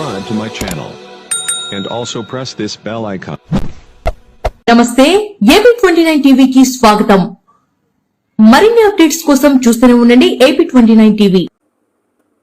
subscribe to my channel. And also press this bell icon. నమస్తే AP twenty nine టీవీకి స్వాగతం మరిన్ని updates కోసం చూస్తూనే ఉండండి AP twenty nine TV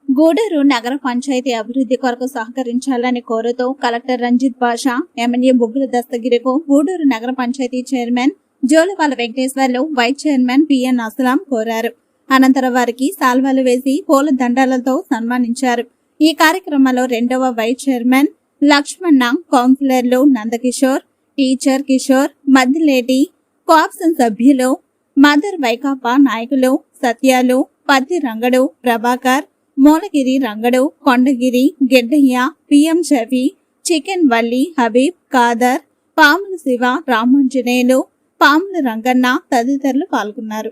Gudur నగర పంచాయతీ అభివృద్ధి కొరకు సహకరించాలని కోరుతూ కలెక్టర్ రంజిత్ బాషా ఎమ్మెల్యే బొగ్గుల దస్తగిరికు గూడూరు నగర panchayat chairman Jolavala Venkateswarlu vice chairman PN Aslam కోరారు అనంతరం వారికి సాల్వాలు వేసి పూల దండాలతో సన్మానించారు ఈ కార్యక్రమంలో రెండవ వైస్ చైర్మన్ లక్ష్మణ కౌన్సిలర్లు నందకిషోర్ టీచర్ కిషోర్ మద్దిలేటి కోఆప్షన్ సభ్యులు మదర్ వైకాపా నాయకులు సత్యాలు పత్తి రంగడు ప్రభాకర్ మూలగిరి రంగడు కొండగిరి గిడ్డయ్య పిఎం షఫీ చికెన్ వల్లి హబీబ్ ఖాదర్ పాముల శివ రామాంజనేయులు పాముల రంగన్న తదితరులు పాల్గొన్నారు.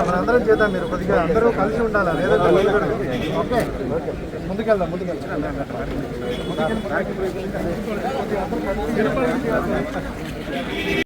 మన అందరం చేద్దాం మీరు కొద్దిగా అందరూ కలిసి ఉండాలా? లేదా ఓకే. ముందుకెళ్దాం ముందుకెళ్దాం.